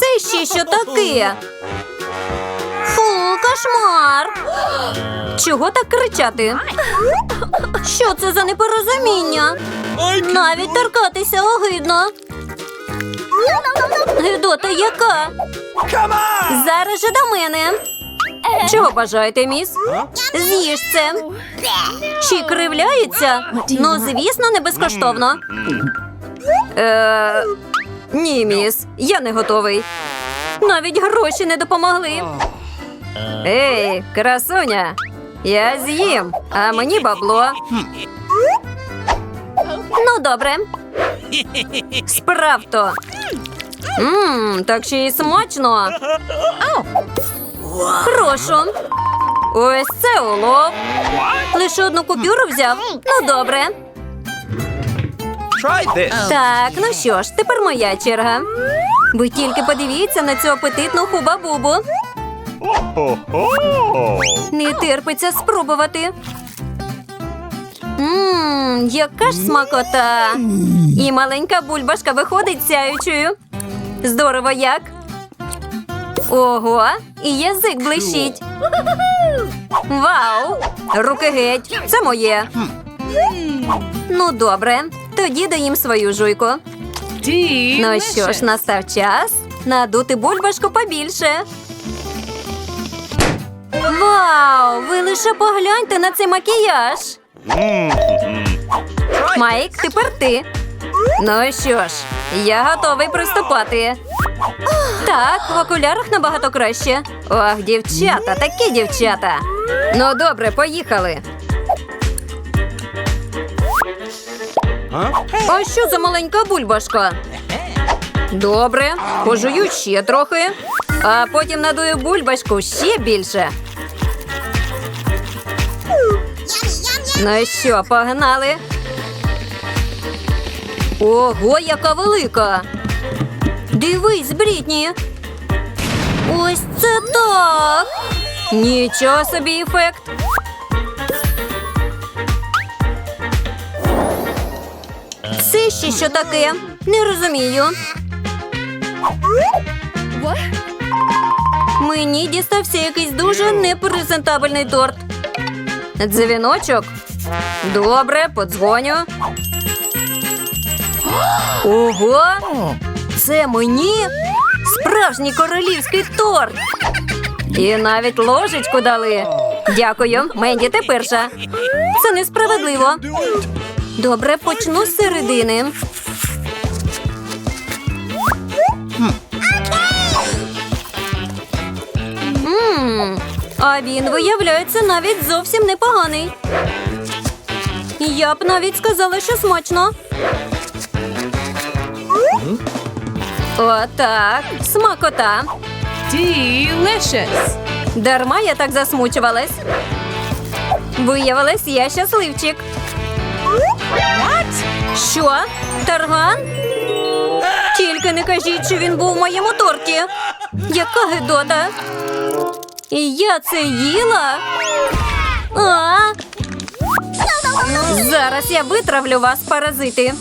Це ще що таке? Фу, кошмар. Чого так кричати? Що це за непорозуміння? Навіть торкатися огидно. Гидота яка? Зараз же до мене. Чого бажаєте, міс? З'їж це. Чи кривляється? Ну, звісно, не безкоштовно. Е, ні, міс, я не готовий. Навіть гроші не допомогли. Ей, красуня, я з'їм, а мені бабло. Ну, добре. Справто. Мм, так ще й смачно. Прошу. Ось це улов. Лише одну купюру взяв. Ну, добре. Так, ну що ж, тепер моя черга. Ви тільки подивіться на цю апетитну хуба-бубу. Не терпиться спробувати. Ммм, яка ж смакота. І маленька бульбашка виходить сяючою. Здорово як. Ого, і язик блищить. Вау! Руки геть, це моє. Ну, добре, тоді даїм свою жуйку. Ну що ж, настав час надути бульбашку побільше. Вау! Ви лише погляньте на цей макіяж. Майк, тепер ти. Ну що ж, я готовий приступати. Так, в окулярах набагато краще. Ох, дівчата, такі дівчата. Ну добре, поїхали. А що за маленька бульбашка? Добре, пожую ще трохи, а потім надую бульбашку ще більше. Ну що, погнали? Ого, яка велика! Дивись, Брітні! Ось це так! Нічого собі ефект! Це ще що таке? Не розумію. Мені дістався якийсь дуже непрезентабельний торт. Дзвіночок? Добре, подзвоню. Ого! Це мені справжній королівський торт. І навіть ложечку дали. Дякую, Менді, ти перша. Це несправедливо. Добре, почну з середини. А він, виявляється, навіть зовсім непоганий. Я б навіть сказала, що смачно. Отак, смакота. Delicious. Дарма я так засмучувалась. Виявилось, я щасливчик. Що? Тарган? Тільки не кажіть, що він був у моєму торті. Яка гидота. І я це їла. А? Зараз я витравлю вас, паразити.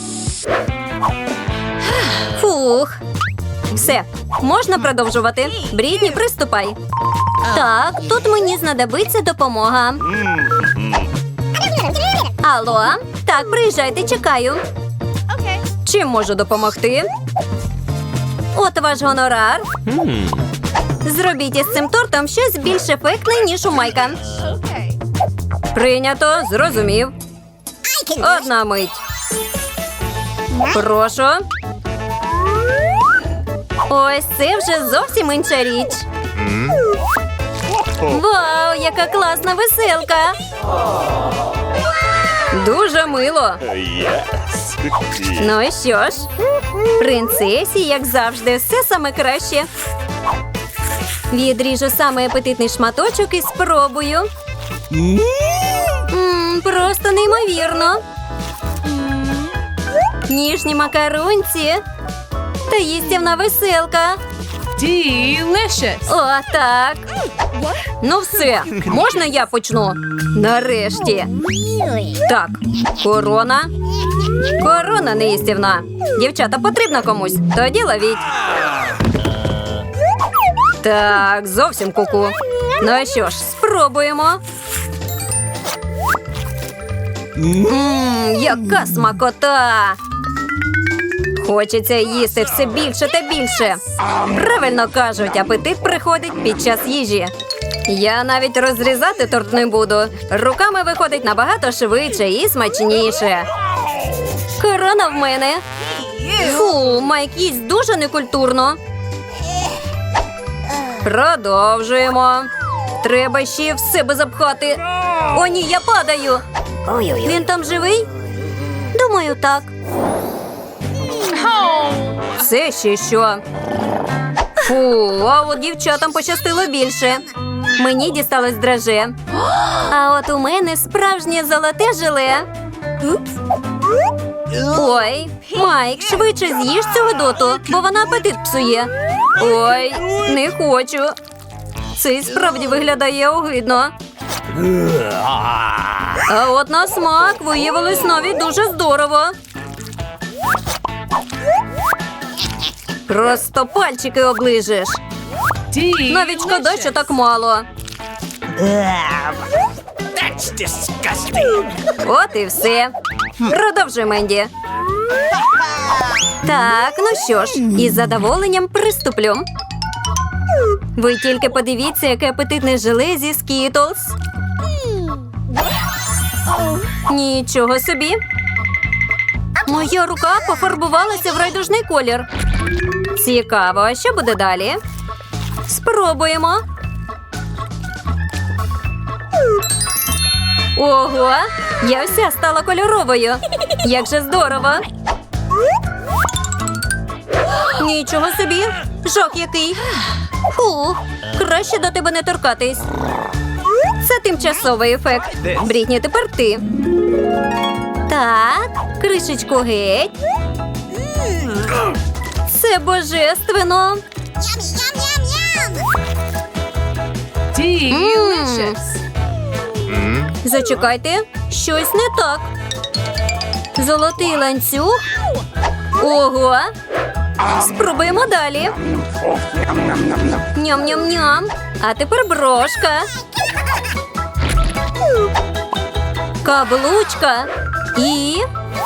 Фух. Все, можна продовжувати. Брідні, приступай. Так, тут мені знадобиться допомога. Алло, так, приїжджайте, чекаю. Чим можу допомогти? От ваш гонорар. Зробіть із цим тортом щось більш ефектне, ніж у Майка. Прийнято, зрозумів. Одна мить. Прошу. Ось це вже зовсім інша річ. Вау, яка класна веселка! Дуже мило. Ну і що ж, принцесі, як завжди, все саме краще. Відріжу самий апетитний шматочок і спробую. М, просто неймовірно. Ніжні макарунці та їстівна веселка. Delicious. О, так. Ну все, можна я почну? Нарешті. Так, корона. Корона неїстівна. Дівчата, потрібна комусь. Тоді ловіть. Так, зовсім куку. Ну що ж, спробуємо. Ммм, яка смакота! Хочеться їсти все більше та більше. Правильно кажуть, апетит приходить під час їжі. Я навіть розрізати торт не буду. Руками виходить набагато швидше і смачніше. Корона в мене. Фу, Майк їсть дуже некультурно. Продовжуємо. Треба ще в себе запхати. О, ні, я падаю. Він там живий? Думаю, так. Це ще що? Фу, а от дівчатам пощастило більше. Мені дісталось драже. А от у мене справжнє золоте желе. Ой, Майк, швидше з'їж цього доту, бо вона апетит псує. Ой, не хочу. Це і справді виглядає огидно. А от на смак виявилось навіть дуже здорово. Просто пальчики оближеш. Навіть шкода, що так мало. That's disgusting. От і все. Продовжуй, Менді. Так, ну що ж, із задоволенням приступлю. Ви тільки подивіться, яке апетитне желе зі Skittles. Нічого собі. Моя рука пофарбувалася в райдужний колір. Цікаво, а що буде далі? Спробуємо. Ого, я вся стала кольоровою. Як же здорово. Нічого собі. Жах який. Фу, краще до тебе не торкатись. Це тимчасовий ефект. Брітні, тепер ти. Так, кришечку геть. Це божественно. Delicious. Зачекайте, щось не так. Золотий ланцюг. Ого. Спробуємо далі. Ням-ням-ням. А тепер брошка. Каблучка. І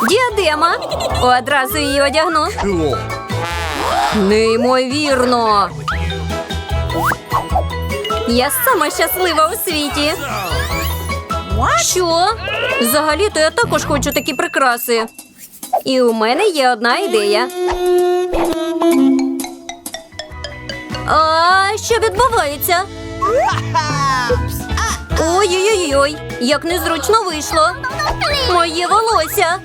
діадема. Одразу її одягну. Cool. Неймовірно. Я сама щаслива у світі. Що? Взагалі-то я також хочу такі прикраси. І у мене є одна ідея. А що відбувається? Ой-ой-ой, як незручно вийшло. Моє волосся.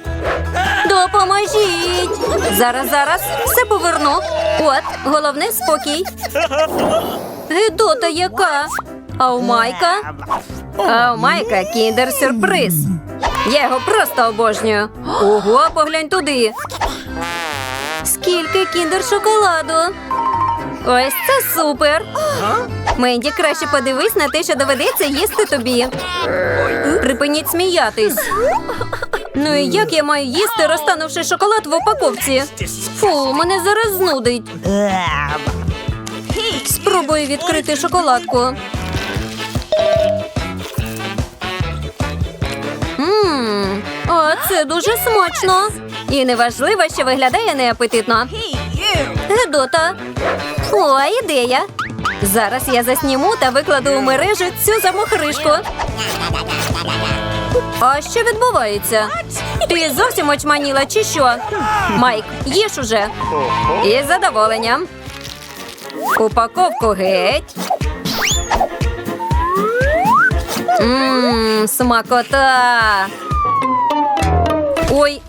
Допоможіть. Зараз, зараз, все поверну. От, головне спокій. Гидота яка? А у Майка? А у Майка кіндер сюрприз. Я його просто обожнюю. Ого, поглянь туди. Скільки кіндер шоколаду. Ось це супер. Менді, краще подивись на те, що доведеться їсти тобі. Припиніть сміятись. Ну і як я маю їсти, розтанувши шоколад в упаковці? Фу, мене зараз знудить. Спробую відкрити шоколадку. Ммм, а це дуже смачно. І неважливо, що виглядає неапетитно. Гедота. О, ідея. Зараз я засніму та викладу у мережу цю замохришку. А що відбувається? Ти зовсім очманіла чи що? Майк, їж уже. Із задоволенням. Упаковку геть. Ммм, смакота. Ой,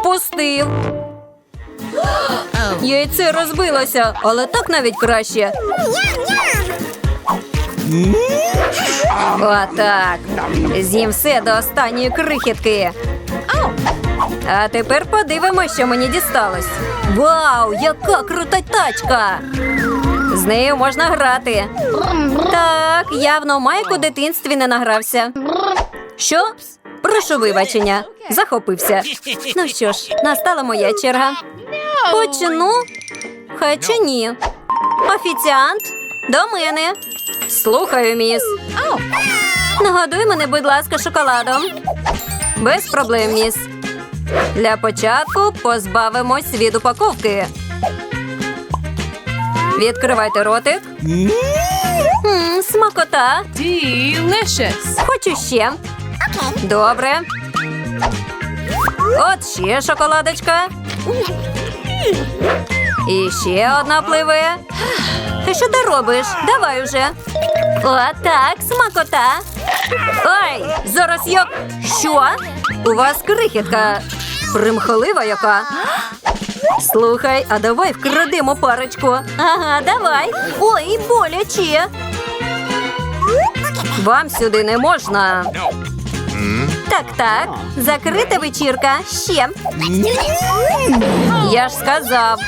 впустив. Яйце розбилося, але так навіть краще. Отак. З'їм все до останньої крихітки. А тепер подивимося, що мені дісталось. Вау, яка крута тачка! З нею можна грати. Так, явно Майк у дитинстві не награвся. Що? Прошу вибачення. Захопився. Ну що ж, настала моя черга. Почну. Хоча ні. Офіціант, до мене. Слухаю, міс. Нагодуй мене, будь ласка, шоколадом. Без проблем, міс. Для початку позбавимось від упаковки. Відкривайте ротик. М, смакота. Delicious. Хочу ще. Добре. От ще шоколадочка. І ще одна пливе. Ти що ти робиш? Давай уже. Отак, смакота. Ой, зараз я. Що? У вас крихітка примхлива яка. Слухай, а давай вкрадемо парочку. Ага, давай. Ой, боляче. Вам сюди не можна. Так, так. Закрита вечірка. Ще. Я ж сказав.